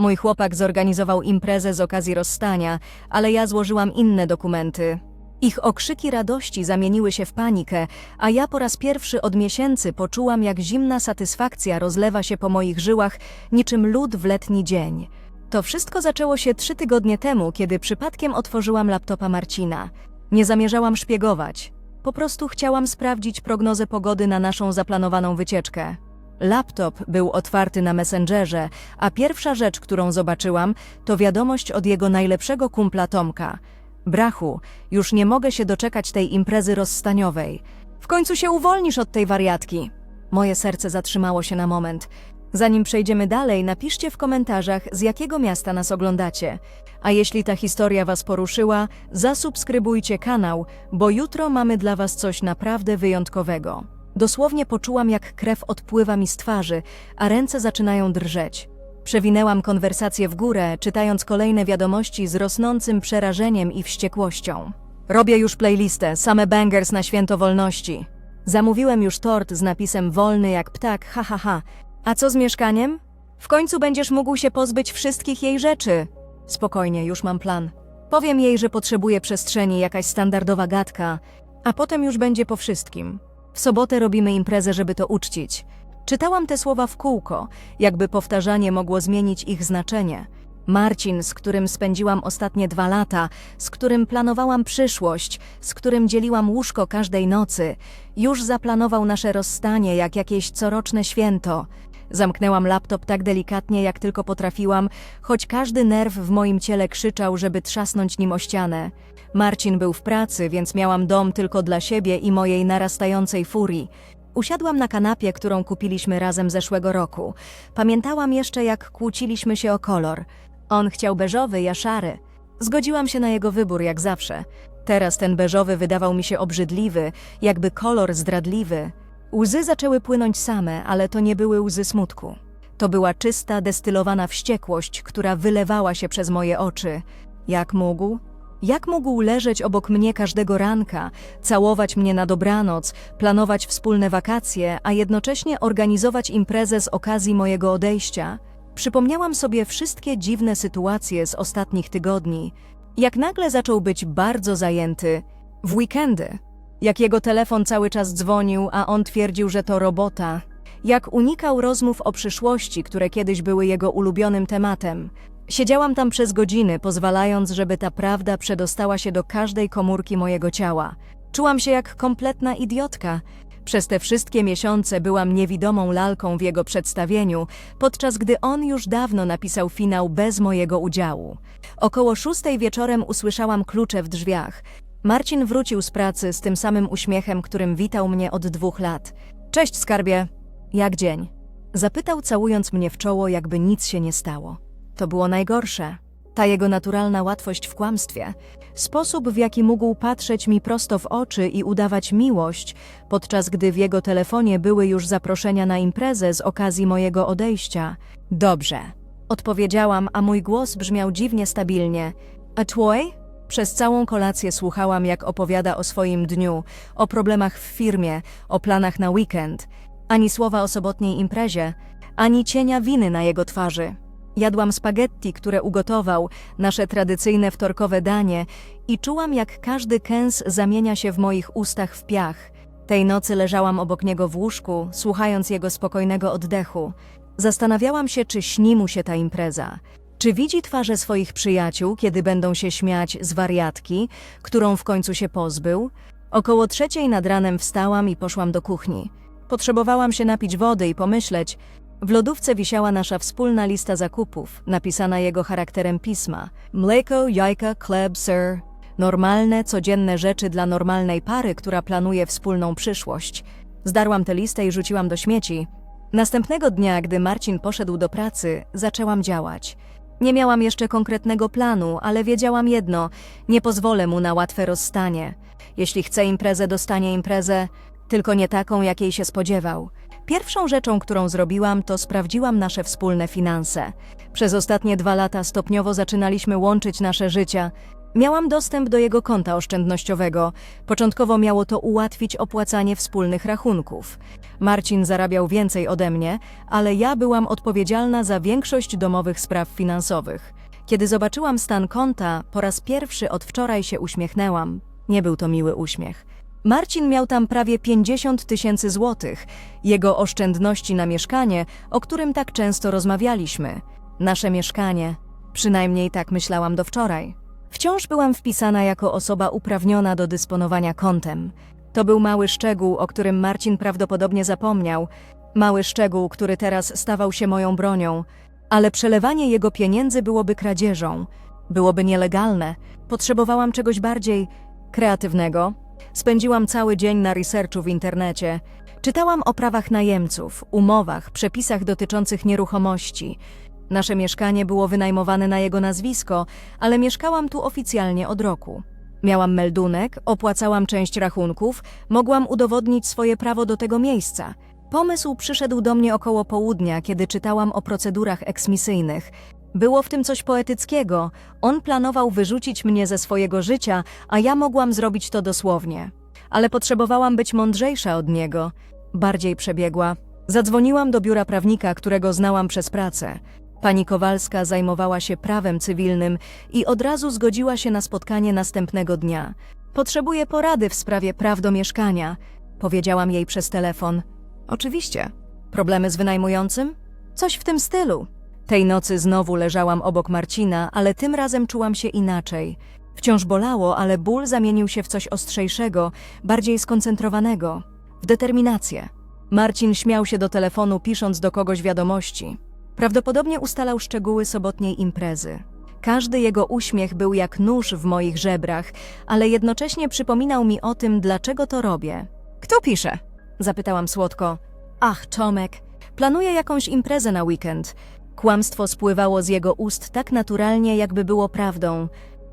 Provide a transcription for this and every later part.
Mój chłopak zorganizował imprezę z okazji rozstania, ale ja złożyłam inne dokumenty. Ich okrzyki radości zamieniły się w panikę, a ja po raz pierwszy od miesięcy poczułam, jak zimna satysfakcja rozlewa się po moich żyłach niczym lód w letni dzień. To wszystko zaczęło się trzy tygodnie temu, kiedy przypadkiem otworzyłam laptopa Marcina. Nie zamierzałam szpiegować. Po prostu chciałam sprawdzić prognozę pogody na naszą zaplanowaną wycieczkę. Laptop był otwarty na Messengerze, a pierwsza rzecz, którą zobaczyłam, to wiadomość od jego najlepszego kumpla Tomka. Brachu, już nie mogę się doczekać tej imprezy rozstaniowej. W końcu się uwolnisz od tej wariatki. Moje serce zatrzymało się na moment. Zanim przejdziemy dalej, napiszcie w komentarzach, z jakiego miasta nas oglądacie. A jeśli ta historia Was poruszyła, zasubskrybujcie kanał, bo jutro mamy dla Was coś naprawdę wyjątkowego. Dosłownie poczułam, jak krew odpływa mi z twarzy, a ręce zaczynają drżeć. Przewinęłam konwersację w górę, czytając kolejne wiadomości z rosnącym przerażeniem i wściekłością. Robię już playlistę, same bangers na święto wolności. Zamówiłem już tort z napisem wolny jak ptak, ha ha ha. A co z mieszkaniem? W końcu będziesz mógł się pozbyć wszystkich jej rzeczy. Spokojnie, już mam plan. Powiem jej, że potrzebuje przestrzeni, jakaś standardowa gadka, a potem już będzie po wszystkim. W sobotę robimy imprezę, żeby to uczcić. Czytałam te słowa w kółko, jakby powtarzanie mogło zmienić ich znaczenie. Marcin, z którym spędziłam ostatnie dwa lata, z którym planowałam przyszłość, z którym dzieliłam łóżko każdej nocy, już zaplanował nasze rozstanie jak jakieś coroczne święto. Zamknęłam laptop tak delikatnie, jak tylko potrafiłam, choć każdy nerw w moim ciele krzyczał, żeby trzasnąć nim o ścianę. Marcin był w pracy, więc miałam dom tylko dla siebie i mojej narastającej furii. Usiadłam na kanapie, którą kupiliśmy razem zeszłego roku. Pamiętałam jeszcze, jak kłóciliśmy się o kolor. On chciał beżowy, ja szary. Zgodziłam się na jego wybór, jak zawsze. Teraz ten beżowy wydawał mi się obrzydliwy, jakby kolor zdradliwy. Łzy zaczęły płynąć same, ale to nie były łzy smutku. To była czysta, destylowana wściekłość, która wylewała się przez moje oczy. Jak mógł? Jak mógł leżeć obok mnie każdego ranka, całować mnie na dobranoc, planować wspólne wakacje, a jednocześnie organizować imprezę z okazji mojego odejścia? Przypomniałam sobie wszystkie dziwne sytuacje z ostatnich tygodni. Jak nagle zaczął być bardzo zajęty w weekendy. Jak jego telefon cały czas dzwonił, a on twierdził, że to robota. Jak unikał rozmów o przyszłości, które kiedyś były jego ulubionym tematem. Siedziałam tam przez godziny, pozwalając, żeby ta prawda przedostała się do każdej komórki mojego ciała. Czułam się jak kompletna idiotka. Przez te wszystkie miesiące byłam niewidomą lalką w jego przedstawieniu, podczas gdy on już dawno napisał finał bez mojego udziału. Około szóstej wieczorem usłyszałam klucze w drzwiach. Marcin wrócił z pracy z tym samym uśmiechem, którym witał mnie od dwóch lat. Cześć, skarbie. Jak dzień? Zapytał, całując mnie w czoło, jakby nic się nie stało. To było najgorsze. Ta jego naturalna łatwość w kłamstwie, sposób w jaki mógł patrzeć mi prosto w oczy i udawać miłość, podczas gdy w jego telefonie były już zaproszenia na imprezę z okazji mojego odejścia. Dobrze. Odpowiedziałam, a mój głos brzmiał dziwnie stabilnie. A twój? Przez całą kolację słuchałam, jak opowiada o swoim dniu, o problemach w firmie, o planach na weekend. Ani słowa o sobotniej imprezie, ani cienia winy na jego twarzy. Jadłam spaghetti, które ugotował, nasze tradycyjne wtorkowe danie i czułam, jak każdy kęs zamienia się w moich ustach w piach. Tej nocy leżałam obok niego w łóżku, słuchając jego spokojnego oddechu. Zastanawiałam się, czy śni mu się ta impreza. Czy widzi twarze swoich przyjaciół, kiedy będą się śmiać z wariatki, którą w końcu się pozbył? Około trzeciej nad ranem wstałam i poszłam do kuchni. Potrzebowałam się napić wody i pomyśleć. W lodówce wisiała nasza wspólna lista zakupów, napisana jego charakterem pisma. Mleko, jajka, chleb, ser. Normalne, codzienne rzeczy dla normalnej pary, która planuje wspólną przyszłość. Zdarłam tę listę i rzuciłam do śmieci. Następnego dnia, gdy Marcin poszedł do pracy, zaczęłam działać. Nie miałam jeszcze konkretnego planu, ale wiedziałam jedno: nie pozwolę mu na łatwe rozstanie. Jeśli chce imprezę, dostanie imprezę, tylko nie taką, jakiej się spodziewał. Pierwszą rzeczą, którą zrobiłam, to sprawdziłam nasze wspólne finanse. Przez ostatnie dwa lata stopniowo zaczynaliśmy łączyć nasze życia. Miałam dostęp do jego konta oszczędnościowego. Początkowo miało to ułatwić opłacanie wspólnych rachunków. Marcin zarabiał więcej ode mnie, ale ja byłam odpowiedzialna za większość domowych spraw finansowych. Kiedy zobaczyłam stan konta, po raz pierwszy od wczoraj się uśmiechnęłam. Nie był to miły uśmiech. Marcin miał tam prawie 50 tysięcy złotych, jego oszczędności na mieszkanie, o którym tak często rozmawialiśmy. Nasze mieszkanie. Przynajmniej tak myślałam do wczoraj. Wciąż byłam wpisana jako osoba uprawniona do dysponowania kontem. To był mały szczegół, o którym Marcin prawdopodobnie zapomniał. Mały szczegół, który teraz stawał się moją bronią. Ale przelewanie jego pieniędzy byłoby kradzieżą. Byłoby nielegalne. Potrzebowałam czegoś bardziej kreatywnego. Spędziłam cały dzień na researchu w internecie. Czytałam o prawach najemców, umowach, przepisach dotyczących nieruchomości. Nasze mieszkanie było wynajmowane na jego nazwisko, ale mieszkałam tu oficjalnie od roku. Miałam meldunek, opłacałam część rachunków, mogłam udowodnić swoje prawo do tego miejsca. Pomysł przyszedł do mnie około południa, kiedy czytałam o procedurach eksmisyjnych. Było w tym coś poetyckiego. On planował wyrzucić mnie ze swojego życia, a ja mogłam zrobić to dosłownie. Ale potrzebowałam być mądrzejsza od niego, bardziej przebiegła. Zadzwoniłam do biura prawnika, którego znałam przez pracę. Pani Kowalska zajmowała się prawem cywilnym i od razu zgodziła się na spotkanie następnego dnia. Potrzebuję porady w sprawie praw do mieszkania, powiedziałam jej przez telefon. Oczywiście. Problemy z wynajmującym? Coś w tym stylu. Tej nocy znowu leżałam obok Marcina, ale tym razem czułam się inaczej. Wciąż bolało, ale ból zamienił się w coś ostrzejszego, bardziej skoncentrowanego, w determinację. Marcin śmiał się do telefonu, pisząc do kogoś wiadomości. Prawdopodobnie ustalał szczegóły sobotniej imprezy. Każdy jego uśmiech był jak nóż w moich żebrach, ale jednocześnie przypominał mi o tym, dlaczego to robię. Kto pisze? Zapytałam słodko. Ach, Tomek, planuję jakąś imprezę na weekend. Kłamstwo spływało z jego ust tak naturalnie, jakby było prawdą.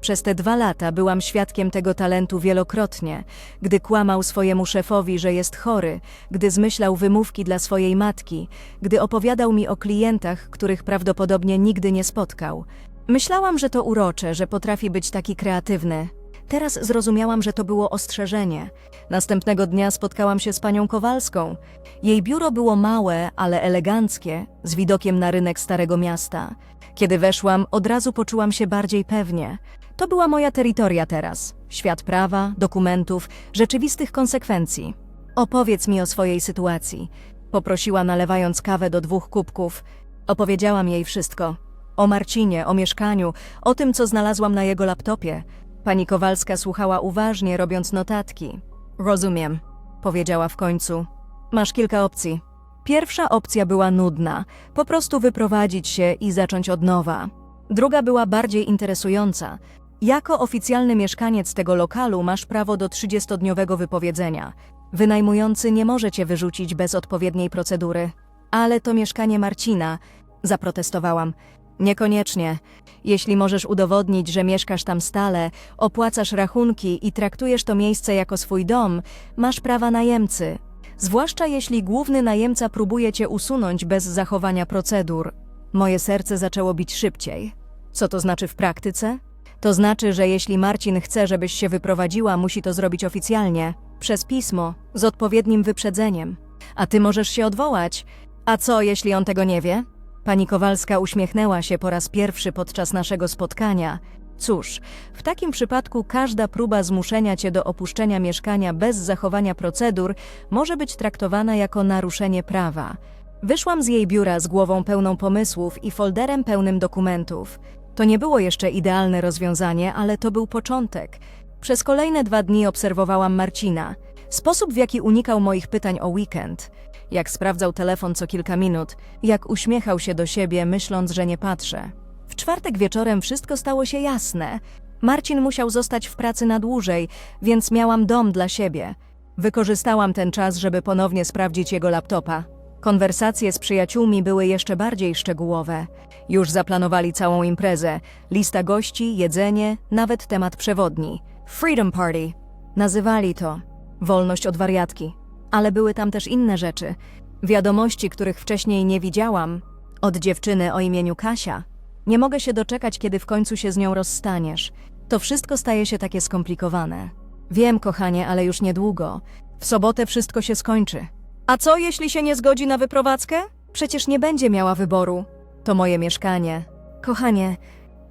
Przez te dwa lata byłam świadkiem tego talentu wielokrotnie, gdy kłamał swojemu szefowi, że jest chory, gdy zmyślał wymówki dla swojej matki, gdy opowiadał mi o klientach, których prawdopodobnie nigdy nie spotkał. Myślałam, że to urocze, że potrafi być taki kreatywny. Teraz zrozumiałam, że to było ostrzeżenie. Następnego dnia spotkałam się z panią Kowalską. Jej biuro było małe, ale eleganckie, z widokiem na rynek Starego Miasta. Kiedy weszłam, od razu poczułam się bardziej pewnie. To była moja terytoria teraz. Świat prawa, dokumentów, rzeczywistych konsekwencji. Opowiedz mi o swojej sytuacji. Poprosiła, nalewając kawę do dwóch kubków. Opowiedziałam jej wszystko. O Marcinie, o mieszkaniu, o tym, co znalazłam na jego laptopie. Pani Kowalska słuchała uważnie, robiąc notatki. Rozumiem, powiedziała w końcu. Masz kilka opcji. Pierwsza opcja była nudna, po prostu wyprowadzić się i zacząć od nowa. Druga była bardziej interesująca. Jako oficjalny mieszkaniec tego lokalu masz prawo do 30-dniowego wypowiedzenia. Wynajmujący nie może cię wyrzucić bez odpowiedniej procedury. Ale to mieszkanie Marcina, zaprotestowałam. Niekoniecznie. Jeśli możesz udowodnić, że mieszkasz tam stale, opłacasz rachunki i traktujesz to miejsce jako swój dom, masz prawa najemcy. Zwłaszcza jeśli główny najemca próbuje cię usunąć bez zachowania procedur. Moje serce zaczęło bić szybciej. Co to znaczy w praktyce? To znaczy, że jeśli Marcin chce, żebyś się wyprowadziła, musi to zrobić oficjalnie, przez pismo, z odpowiednim wyprzedzeniem. A ty możesz się odwołać. A co, jeśli on tego nie wie? Pani Kowalska uśmiechnęła się po raz pierwszy podczas naszego spotkania. Cóż, w takim przypadku każda próba zmuszenia cię do opuszczenia mieszkania bez zachowania procedur może być traktowana jako naruszenie prawa. Wyszłam z jej biura z głową pełną pomysłów i folderem pełnym dokumentów. To nie było jeszcze idealne rozwiązanie, ale to był początek. Przez kolejne dwa dni obserwowałam Marcina. Sposób, w jaki unikał moich pytań o weekend. Jak sprawdzał telefon co kilka minut, jak uśmiechał się do siebie, myśląc, że nie patrzę. W czwartek wieczorem wszystko stało się jasne. Marcin musiał zostać w pracy na dłużej, więc miałam dom dla siebie. Wykorzystałam ten czas, żeby ponownie sprawdzić jego laptopa. Konwersacje z przyjaciółmi były jeszcze bardziej szczegółowe. Już zaplanowali całą imprezę, lista gości, jedzenie, nawet temat przewodni. Freedom Party. Nazywali to. Wolność od wariatki. Ale były tam też inne rzeczy. Wiadomości, których wcześniej nie widziałam. Od dziewczyny o imieniu Kasia. Nie mogę się doczekać, kiedy w końcu się z nią rozstaniesz. To wszystko staje się takie skomplikowane. Wiem, kochanie, ale już niedługo. W sobotę wszystko się skończy. A co, jeśli się nie zgodzi na wyprowadzkę? Przecież nie będzie miała wyboru. To moje mieszkanie. Kochanie,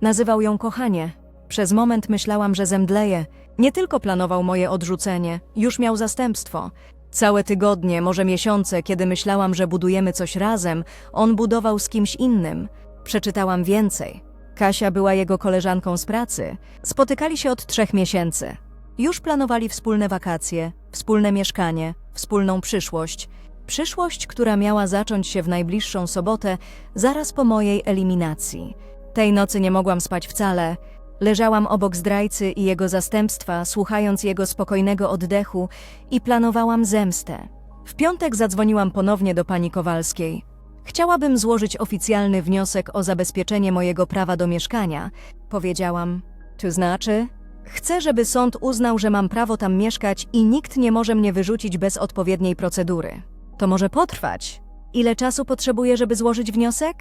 nazywał ją kochanie. Przez moment myślałam, że zemdleje. Nie tylko planował moje odrzucenie, już miał zastępstwo. Całe tygodnie, może miesiące, kiedy myślałam, że budujemy coś razem, on budował z kimś innym. Przeczytałam więcej. Kasia była jego koleżanką z pracy. Spotykali się od trzech miesięcy. Już planowali wspólne wakacje, wspólne mieszkanie, wspólną przyszłość. Przyszłość, która miała zacząć się w najbliższą sobotę, zaraz po mojej eliminacji. Tej nocy nie mogłam spać wcale. Leżałam obok zdrajcy i jego zastępstwa, słuchając jego spokojnego oddechu i planowałam zemstę. W piątek zadzwoniłam ponownie do pani Kowalskiej. Chciałabym złożyć oficjalny wniosek o zabezpieczenie mojego prawa do mieszkania, powiedziałam. To znaczy? Chcę, żeby sąd uznał, że mam prawo tam mieszkać i nikt nie może mnie wyrzucić bez odpowiedniej procedury. To może potrwać. Ile czasu potrzebuję, żeby złożyć wniosek?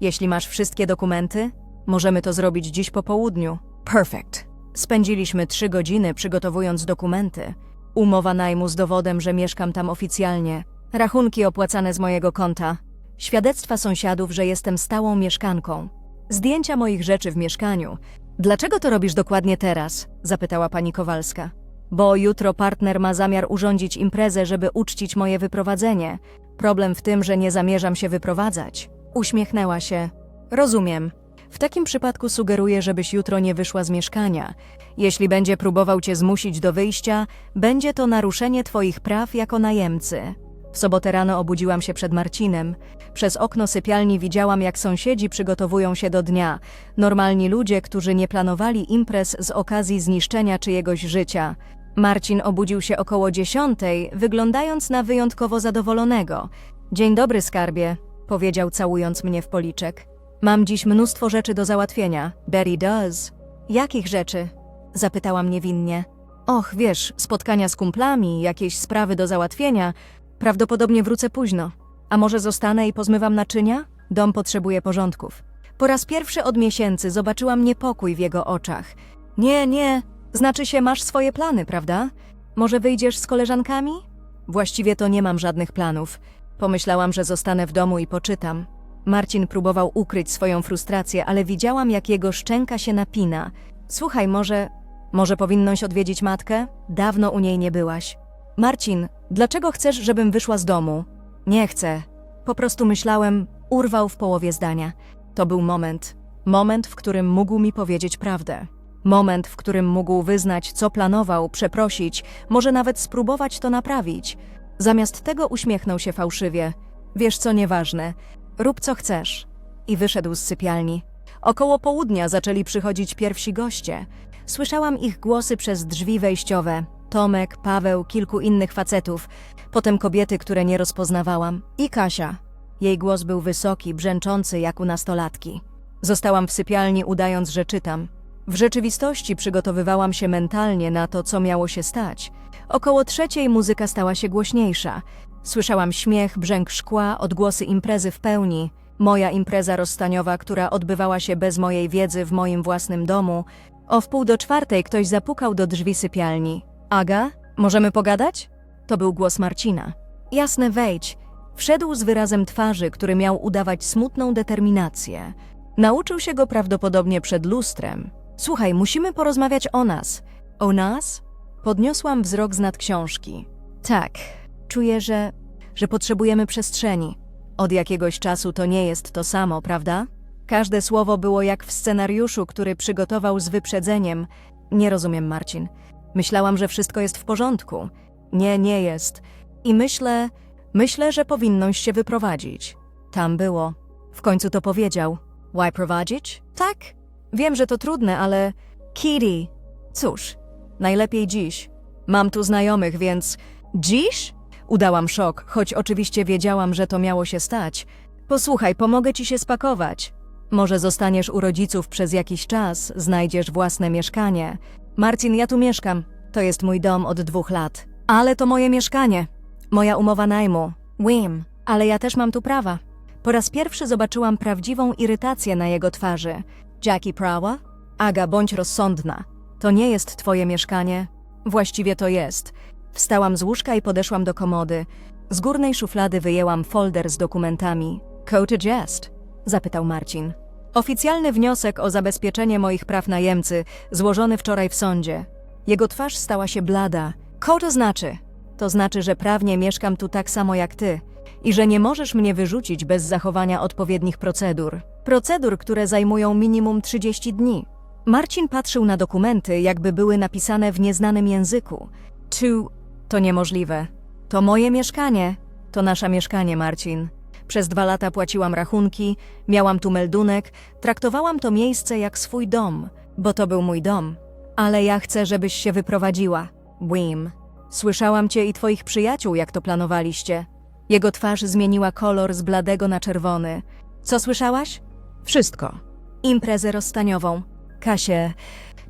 Jeśli masz wszystkie dokumenty, możemy to zrobić dziś po południu. Perfect. Spędziliśmy trzy godziny przygotowując dokumenty. Umowa najmu z dowodem, że mieszkam tam oficjalnie. Rachunki opłacane z mojego konta. Świadectwa sąsiadów, że jestem stałą mieszkanką. Zdjęcia moich rzeczy w mieszkaniu. Dlaczego to robisz dokładnie teraz? zapytała pani Kowalska. Bo jutro partner ma zamiar urządzić imprezę, żeby uczcić moje wyprowadzenie. Problem w tym, że nie zamierzam się wyprowadzać. Uśmiechnęła się. Rozumiem. W takim przypadku sugeruję, żebyś jutro nie wyszła z mieszkania. Jeśli będzie próbował cię zmusić do wyjścia, będzie to naruszenie twoich praw jako najemcy. W sobotę rano obudziłam się przed Marcinem. Przez okno sypialni widziałam, jak sąsiedzi przygotowują się do dnia. Normalni ludzie, którzy nie planowali imprez z okazji zniszczenia czyjegoś życia. Marcin obudził się około dziesiątej, wyglądając na wyjątkowo zadowolonego. Dzień dobry, skarbie, powiedział całując mnie w policzek. Mam dziś mnóstwo rzeczy do załatwienia. Betty does. Jakich rzeczy? Zapytałam niewinnie. Och, wiesz, spotkania z kumplami, jakieś sprawy do załatwienia. Prawdopodobnie wrócę późno. A może zostanę i pozmywam naczynia? Dom potrzebuje porządków. Po raz pierwszy od miesięcy zobaczyłam niepokój w jego oczach. Nie, nie, znaczy się masz swoje plany, prawda? Może wyjdziesz z koleżankami? Właściwie to nie mam żadnych planów. Pomyślałam, że zostanę w domu i poczytam. Marcin próbował ukryć swoją frustrację, ale widziałam, jak jego szczęka się napina. Słuchaj, może. Może powinnoś odwiedzić matkę? Dawno u niej nie byłaś. Marcin, dlaczego chcesz, żebym wyszła z domu? Nie chcę. Po prostu myślałem, urwał w połowie zdania. To był moment. Moment, w którym mógł mi powiedzieć prawdę. Moment, w którym mógł wyznać, co planował, przeprosić, może nawet spróbować to naprawić. Zamiast tego uśmiechnął się fałszywie. Wiesz co, nieważne. Rób co chcesz. I wyszedł z sypialni. Około południa zaczęli przychodzić pierwsi goście. Słyszałam ich głosy przez drzwi wejściowe. Tomek, Paweł, kilku innych facetów. Potem kobiety, które nie rozpoznawałam. I Kasia. Jej głos był wysoki, brzęczący jak u nastolatki. Zostałam w sypialni, udając, że czytam. W rzeczywistości przygotowywałam się mentalnie na to, co miało się stać. Około trzeciej muzyka stała się głośniejsza. Słyszałam śmiech, brzęk szkła, odgłosy imprezy w pełni. Moja impreza rozstaniowa, która odbywała się bez mojej wiedzy w moim własnym domu. O wpół do czwartej ktoś zapukał do drzwi sypialni. Aga, możemy pogadać? To był głos Marcina. Jasne, wejdź. Wszedł z wyrazem twarzy, który miał udawać smutną determinację. Nauczył się go prawdopodobnie przed lustrem. Słuchaj, musimy porozmawiać o nas. O nas? Podniosłam wzrok z nad książki. Tak, czuję, że, że potrzebujemy przestrzeni. Od jakiegoś czasu to nie jest to samo, prawda? Każde słowo było jak w scenariuszu, który przygotował z wyprzedzeniem. Nie rozumiem, Marcin. Myślałam, że wszystko jest w porządku. Nie, nie jest. I myślę, myślę, że powinnoś się wyprowadzić. Tam było. W końcu to powiedział. Why prowadzić? Tak. Wiem, że to trudne, ale. Kitty. Cóż, najlepiej dziś. Mam tu znajomych, więc. Dziś? Udałam szok, choć oczywiście wiedziałam, że to miało się stać. Posłuchaj, pomogę ci się spakować. Może zostaniesz u rodziców przez jakiś czas, znajdziesz własne mieszkanie. Marcin, ja tu mieszkam. To jest mój dom od dwóch lat. Ale to moje mieszkanie. Moja umowa najmu. Wim. Ale ja też mam tu prawa. Po raz pierwszy zobaczyłam prawdziwą irytację na jego twarzy. Jackie Prawa? Aga, bądź rozsądna. To nie jest twoje mieszkanie. Właściwie to jest. Wstałam z łóżka i podeszłam do komody. Z górnej szuflady wyjęłam folder z dokumentami. Cottage jest? Zapytał Marcin. Oficjalny wniosek o zabezpieczenie moich praw najemcy, złożony wczoraj w sądzie. Jego twarz stała się blada. Co to znaczy? To znaczy, że prawnie mieszkam tu tak samo jak ty i że nie możesz mnie wyrzucić bez zachowania odpowiednich procedur. Procedur, które zajmują minimum 30 dni. Marcin patrzył na dokumenty, jakby były napisane w nieznanym języku. Tu to niemożliwe. To moje mieszkanie. To nasze mieszkanie, Marcin. Przez dwa lata płaciłam rachunki, miałam tu meldunek, traktowałam to miejsce jak swój dom, bo to był mój dom. Ale ja chcę, żebyś się wyprowadziła. Wim. Słyszałam cię i twoich przyjaciół, jak to planowaliście. Jego twarz zmieniła kolor z bladego na czerwony. Co słyszałaś? Wszystko. Imprezę rozstaniową. Kasie,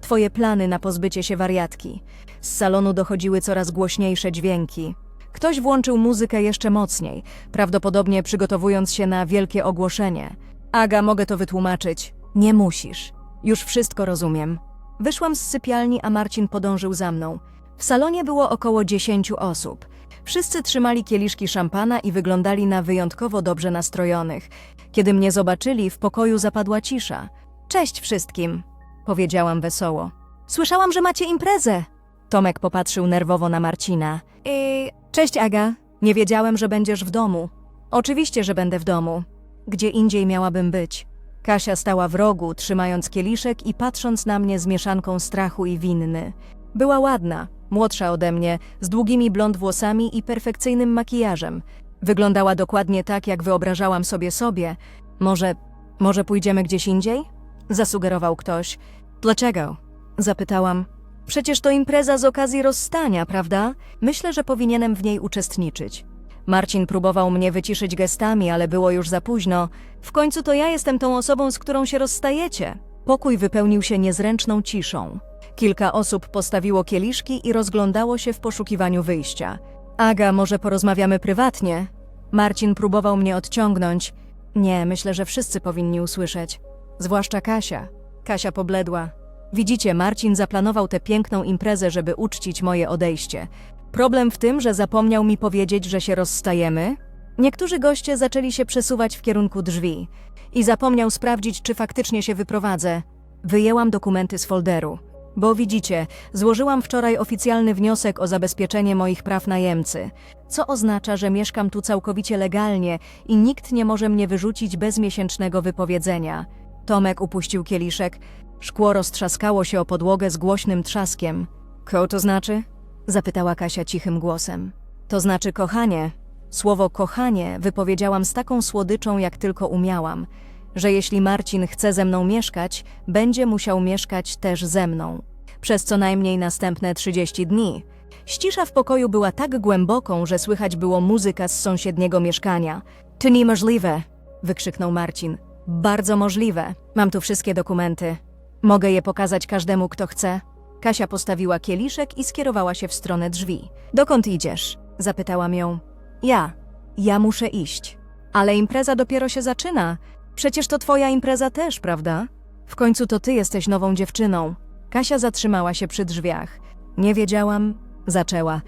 twoje plany na pozbycie się wariatki. Z salonu dochodziły coraz głośniejsze dźwięki. Ktoś włączył muzykę jeszcze mocniej, prawdopodobnie przygotowując się na wielkie ogłoszenie. Aga, mogę to wytłumaczyć. Nie musisz. Już wszystko rozumiem. Wyszłam z sypialni, a Marcin podążył za mną. W salonie było około dziesięciu osób. Wszyscy trzymali kieliszki szampana i wyglądali na wyjątkowo dobrze nastrojonych. Kiedy mnie zobaczyli, w pokoju zapadła cisza. Cześć wszystkim, powiedziałam wesoło. Słyszałam, że macie imprezę. Tomek popatrzył nerwowo na Marcina. I... Cześć Aga, nie wiedziałem, że będziesz w domu. Oczywiście, że będę w domu. Gdzie indziej miałabym być? Kasia stała w rogu, trzymając kieliszek i patrząc na mnie z mieszanką strachu i winny. Była ładna, młodsza ode mnie, z długimi blond włosami i perfekcyjnym makijażem. Wyglądała dokładnie tak, jak wyobrażałam sobie sobie. Może, może pójdziemy gdzieś indziej? Zasugerował ktoś. Dlaczego? Zapytałam. Przecież to impreza z okazji rozstania, prawda? Myślę, że powinienem w niej uczestniczyć. Marcin próbował mnie wyciszyć gestami, ale było już za późno. W końcu to ja jestem tą osobą, z którą się rozstajecie. Pokój wypełnił się niezręczną ciszą. Kilka osób postawiło kieliszki i rozglądało się w poszukiwaniu wyjścia. Aga, może porozmawiamy prywatnie? Marcin próbował mnie odciągnąć. Nie, myślę, że wszyscy powinni usłyszeć. Zwłaszcza Kasia. Kasia pobledła. Widzicie, Marcin zaplanował tę piękną imprezę, żeby uczcić moje odejście. Problem w tym, że zapomniał mi powiedzieć, że się rozstajemy. Niektórzy goście zaczęli się przesuwać w kierunku drzwi i zapomniał sprawdzić, czy faktycznie się wyprowadzę. Wyjęłam dokumenty z folderu. Bo widzicie, złożyłam wczoraj oficjalny wniosek o zabezpieczenie moich praw najemcy, co oznacza, że mieszkam tu całkowicie legalnie i nikt nie może mnie wyrzucić bez miesięcznego wypowiedzenia. Tomek upuścił kieliszek. Szkło roztrzaskało się o podłogę z głośnym trzaskiem. Co to znaczy? Zapytała Kasia cichym głosem. To znaczy kochanie. Słowo kochanie wypowiedziałam z taką słodyczą, jak tylko umiałam, że jeśli Marcin chce ze mną mieszkać, będzie musiał mieszkać też ze mną. Przez co najmniej następne 30 dni. Ścisza w pokoju była tak głęboką, że słychać było muzyka z sąsiedniego mieszkania. To niemożliwe! wykrzyknął Marcin. Bardzo możliwe. Mam tu wszystkie dokumenty. Mogę je pokazać każdemu, kto chce. Kasia postawiła kieliszek i skierowała się w stronę drzwi. Dokąd idziesz? Zapytałam ją. Ja. Ja muszę iść. Ale impreza dopiero się zaczyna. Przecież to twoja impreza też, prawda? W końcu to ty jesteś nową dziewczyną. Kasia zatrzymała się przy drzwiach. Nie wiedziałam, zaczęła.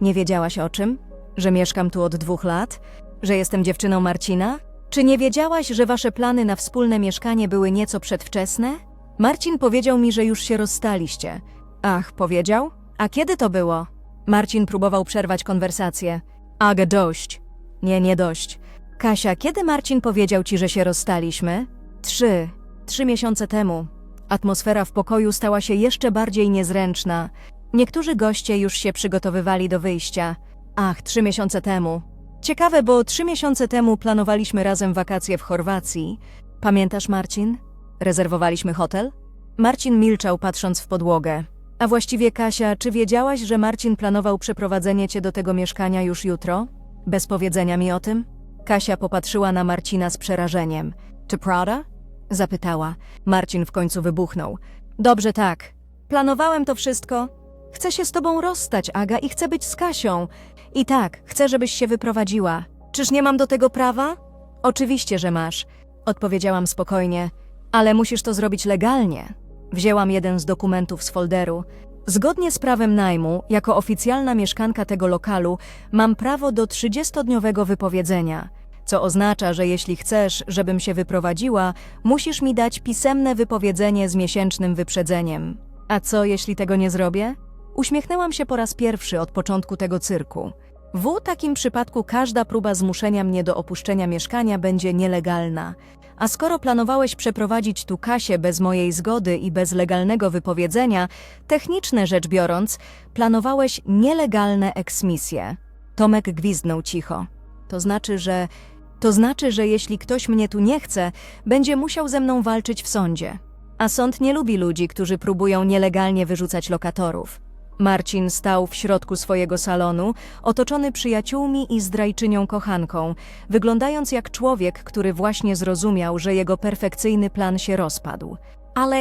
Nie wiedziałaś o czym? Że mieszkam tu od dwóch lat? Że jestem dziewczyną Marcina? Czy nie wiedziałaś, że wasze plany na wspólne mieszkanie były nieco przedwczesne? Marcin powiedział mi, że już się rozstaliście. Ach, powiedział? A kiedy to było? Marcin próbował przerwać konwersację. Aga, dość. Nie, nie dość. Kasia, kiedy Marcin powiedział ci, że się rozstaliśmy? Trzy. Trzy miesiące temu. Atmosfera w pokoju stała się jeszcze bardziej niezręczna. Niektórzy goście już się przygotowywali do wyjścia. Ach, trzy miesiące temu. Ciekawe, bo trzy miesiące temu planowaliśmy razem wakacje w Chorwacji. Pamiętasz, Marcin? Rezerwowaliśmy hotel? Marcin milczał, patrząc w podłogę. A właściwie, Kasia, czy wiedziałaś, że Marcin planował przeprowadzenie cię do tego mieszkania już jutro? Bez powiedzenia mi o tym? Kasia popatrzyła na Marcina z przerażeniem. Czy prawda? Zapytała. Marcin w końcu wybuchnął. Dobrze, tak. Planowałem to wszystko. Chcę się z tobą rozstać, Aga, i chcę być z Kasią. I tak, chcę, żebyś się wyprowadziła. Czyż nie mam do tego prawa? Oczywiście, że masz. Odpowiedziałam spokojnie. Ale musisz to zrobić legalnie. Wzięłam jeden z dokumentów z folderu. Zgodnie z prawem najmu, jako oficjalna mieszkanka tego lokalu, mam prawo do 30-dniowego wypowiedzenia, co oznacza, że jeśli chcesz, żebym się wyprowadziła, musisz mi dać pisemne wypowiedzenie z miesięcznym wyprzedzeniem. A co, jeśli tego nie zrobię? Uśmiechnęłam się po raz pierwszy od początku tego cyrku. W takim przypadku każda próba zmuszenia mnie do opuszczenia mieszkania będzie nielegalna. A skoro planowałeś przeprowadzić tu Kasię bez mojej zgody i bez legalnego wypowiedzenia, techniczne rzecz biorąc, planowałeś nielegalne eksmisje. Tomek gwizdnął cicho. To znaczy, że. To znaczy, że jeśli ktoś mnie tu nie chce, będzie musiał ze mną walczyć w sądzie. A sąd nie lubi ludzi, którzy próbują nielegalnie wyrzucać lokatorów. Marcin stał w środku swojego salonu, otoczony przyjaciółmi i zdrajczynią kochanką, wyglądając jak człowiek, który właśnie zrozumiał, że jego perfekcyjny plan się rozpadł. Ale,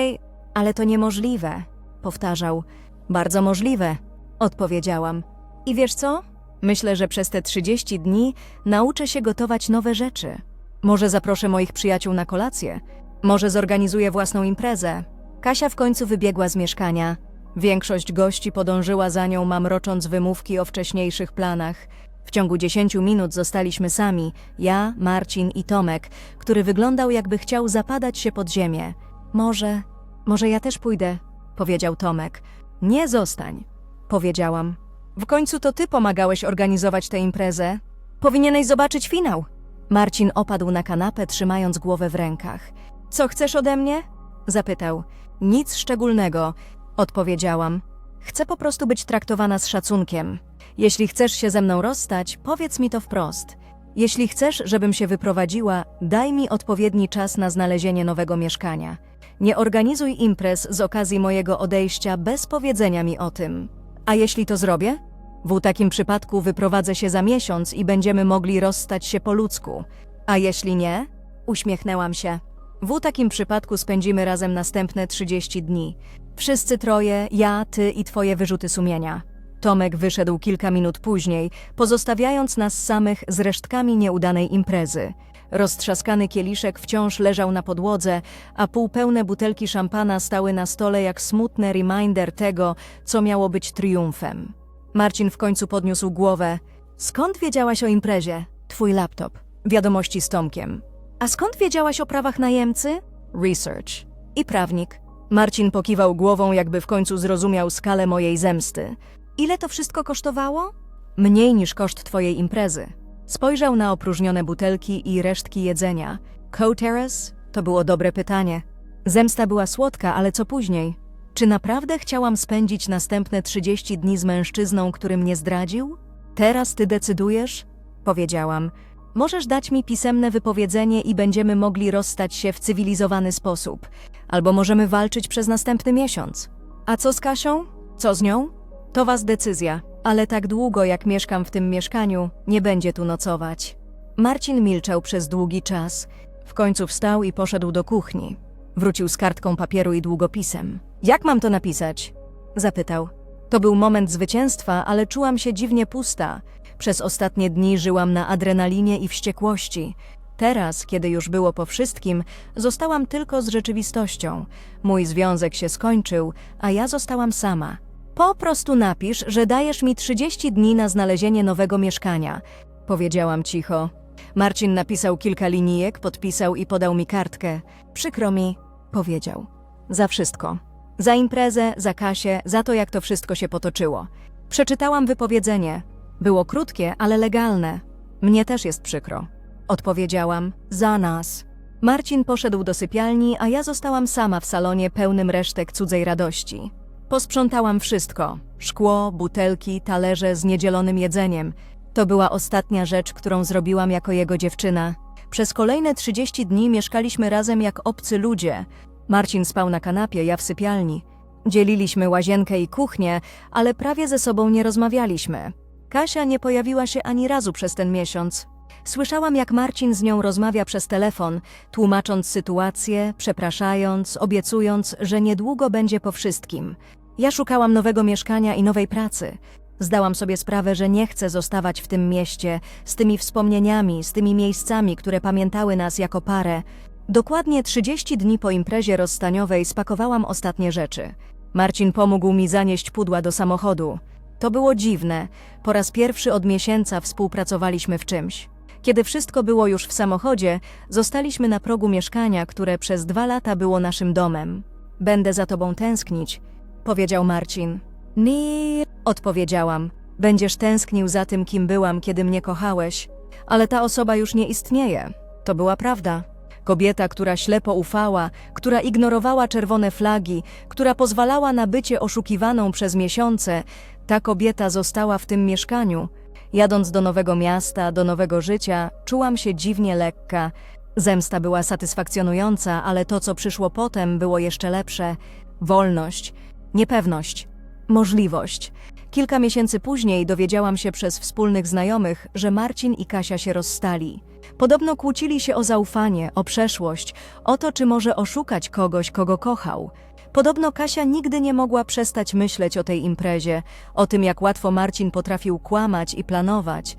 ale to niemożliwe, powtarzał. Bardzo możliwe, odpowiedziałam. I wiesz co? Myślę, że przez te 30 dni nauczę się gotować nowe rzeczy. Może zaproszę moich przyjaciół na kolację. Może zorganizuję własną imprezę. Kasia w końcu wybiegła z mieszkania. Większość gości podążyła za nią, mamrocząc wymówki o wcześniejszych planach. W ciągu 10 minut zostaliśmy sami, ja, Marcin i Tomek, który wyglądał jakby chciał zapadać się pod ziemię. Może, może ja też pójdę, powiedział Tomek. Nie zostań, powiedziałam. W końcu to ty pomagałeś organizować tę imprezę. Powinieneś zobaczyć finał. Marcin opadł na kanapę, trzymając głowę w rękach. Co chcesz ode mnie? zapytał. Nic szczególnego, odpowiedziałam. Chcę po prostu być traktowana z szacunkiem. Jeśli chcesz się ze mną rozstać, powiedz mi to wprost. Jeśli chcesz, żebym się wyprowadziła, daj mi odpowiedni czas na znalezienie nowego mieszkania. Nie organizuj imprez z okazji mojego odejścia bez powiedzenia mi o tym. A jeśli to zrobię? W takim przypadku wyprowadzę się za miesiąc i będziemy mogli rozstać się po ludzku. A jeśli nie? Uśmiechnęłam się. W takim przypadku spędzimy razem następne 30 dni. Wszyscy troje, ja, ty i twoje wyrzuty sumienia. Tomek wyszedł kilka minut później, pozostawiając nas samych z resztkami nieudanej imprezy. Roztrzaskany kieliszek wciąż leżał na podłodze, a półpełne butelki szampana stały na stole jak smutny reminder tego, co miało być triumfem. Marcin w końcu podniósł głowę. Skąd wiedziałaś o imprezie? Twój laptop. Wiadomości z Tomkiem. A skąd wiedziałaś o prawach najemcy? Research. I prawnik. Marcin pokiwał głową, jakby w końcu zrozumiał skalę mojej zemsty. Ile to wszystko kosztowało? Mniej niż koszt twojej imprezy. Spojrzał na opróżnione butelki i resztki jedzenia. Co-Terrace? To było dobre pytanie. Zemsta była słodka, ale co później? Czy naprawdę chciałam spędzić następne 30 dni z mężczyzną, który mnie zdradził? Teraz ty decydujesz? Powiedziałam. Możesz dać mi pisemne wypowiedzenie i będziemy mogli rozstać się w cywilizowany sposób. Albo możemy walczyć przez następny miesiąc. A co z Kasią? Co z nią? To was decyzja, ale tak długo jak mieszkam w tym mieszkaniu, nie będzie tu nocować. Marcin milczał przez długi czas. W końcu wstał i poszedł do kuchni. Wrócił z kartką papieru i długopisem. Jak mam to napisać? Zapytał. To był moment zwycięstwa, ale czułam się dziwnie pusta. Przez ostatnie dni żyłam na adrenalinie i wściekłości. Teraz, kiedy już było po wszystkim, zostałam tylko z rzeczywistością. Mój związek się skończył, a ja zostałam sama. Po prostu napisz, że dajesz mi 30 dni na znalezienie nowego mieszkania, powiedziałam cicho. Marcin napisał kilka linijek, podpisał i podał mi kartkę. Przykro mi, powiedział. Za wszystko. Za imprezę, za Kasię, za to, jak to wszystko się potoczyło. Przeczytałam wypowiedzenie. Było krótkie, ale legalne. Mnie też jest przykro. Odpowiedziałam, za nas. Marcin poszedł do sypialni, a ja zostałam sama w salonie pełnym resztek cudzej radości. Posprzątałam wszystko: szkło, butelki, talerze z niedzielonym jedzeniem. To była ostatnia rzecz, którą zrobiłam jako jego dziewczyna. Przez kolejne 30 dni mieszkaliśmy razem jak obcy ludzie. Marcin spał na kanapie, ja w sypialni. Dzieliliśmy łazienkę i kuchnię, ale prawie ze sobą nie rozmawialiśmy. Kasia nie pojawiła się ani razu przez ten miesiąc. Słyszałam, jak Marcin z nią rozmawia przez telefon, tłumacząc sytuację, przepraszając, obiecując, że niedługo będzie po wszystkim. Ja szukałam nowego mieszkania i nowej pracy. Zdałam sobie sprawę, że nie chcę zostawać w tym mieście, z tymi wspomnieniami, z tymi miejscami, które pamiętały nas jako parę. Dokładnie 30 dni po imprezie rozstaniowej spakowałam ostatnie rzeczy. Marcin pomógł mi zanieść pudła do samochodu. To było dziwne. Po raz pierwszy od miesiąca współpracowaliśmy w czymś. Kiedy wszystko było już w samochodzie, zostaliśmy na progu mieszkania, które przez dwa lata było naszym domem. Będę za tobą tęsknić, powiedział Marcin. Nie, odpowiedziałam. Będziesz tęsknił za tym, kim byłam, kiedy mnie kochałeś. Ale ta osoba już nie istnieje. To była prawda. Kobieta, która ślepo ufała, która ignorowała czerwone flagi, która pozwalała na bycie oszukiwaną przez miesiące, ta kobieta została w tym mieszkaniu. Jadąc do nowego miasta, do nowego życia, czułam się dziwnie lekka. Zemsta była satysfakcjonująca, ale to, co przyszło potem, było jeszcze lepsze. Wolność, niepewność, możliwość. Kilka miesięcy później dowiedziałam się przez wspólnych znajomych, że Marcin i Kasia się rozstali. Podobno kłócili się o zaufanie, o przeszłość, o to, czy może oszukać kogoś, kogo kochał. Podobno Kasia nigdy nie mogła przestać myśleć o tej imprezie, o tym, jak łatwo Marcin potrafił kłamać i planować.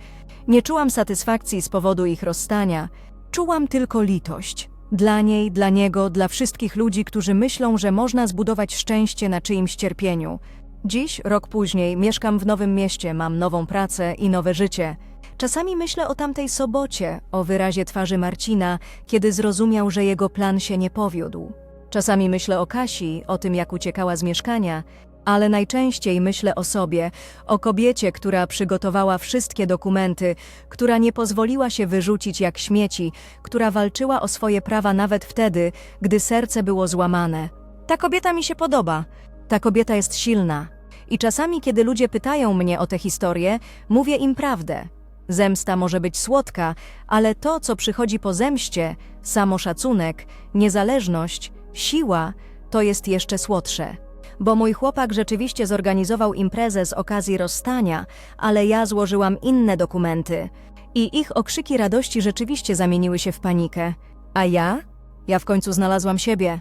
Nie czułam satysfakcji z powodu ich rozstania, czułam tylko litość. Dla niej, dla niego, dla wszystkich ludzi, którzy myślą, że można zbudować szczęście na czyimś cierpieniu. Dziś, rok później, mieszkam w nowym mieście, mam nową pracę i nowe życie. Czasami myślę o tamtej sobocie, o wyrazie twarzy Marcina, kiedy zrozumiał, że jego plan się nie powiódł. Czasami myślę o Kasi, o tym, jak uciekała z mieszkania, ale najczęściej myślę o sobie, o kobiecie, która przygotowała wszystkie dokumenty, która nie pozwoliła się wyrzucić jak śmieci, która walczyła o swoje prawa nawet wtedy, gdy serce było złamane. Ta kobieta mi się podoba. Ta kobieta jest silna. I czasami, kiedy ludzie pytają mnie o tę historię, mówię im prawdę. Zemsta może być słodka, ale to, co przychodzi po zemście, samoszacunek, niezależność, siła, to jest jeszcze słodsze. Bo mój chłopak rzeczywiście zorganizował imprezę z okazji rozstania, ale ja złożyłam inne dokumenty. I ich okrzyki radości rzeczywiście zamieniły się w panikę. A ja? Ja w końcu znalazłam siebie.